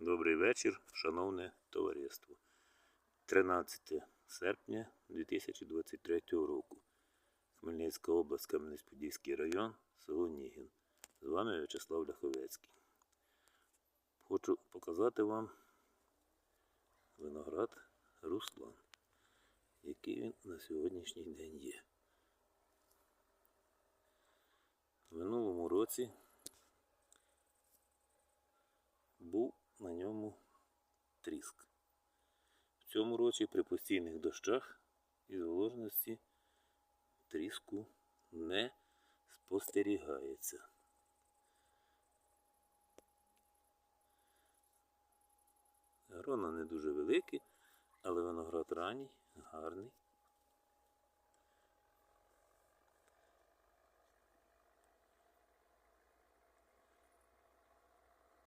Добрий вечір, шановне товариство. 13 серпня 2023 року. Хмельницька область, Кам'янець-Подільський район, село Нігін. З вами В'ячеслав Ляховецький. Хочу показати вам виноград Руслан, який він на сьогоднішній день є. В минулому році був на ньому тріск. В цьому році при постійних дощах із вологості тріску не спостерігається. Грона не дуже великі, але виноград ранній, гарний,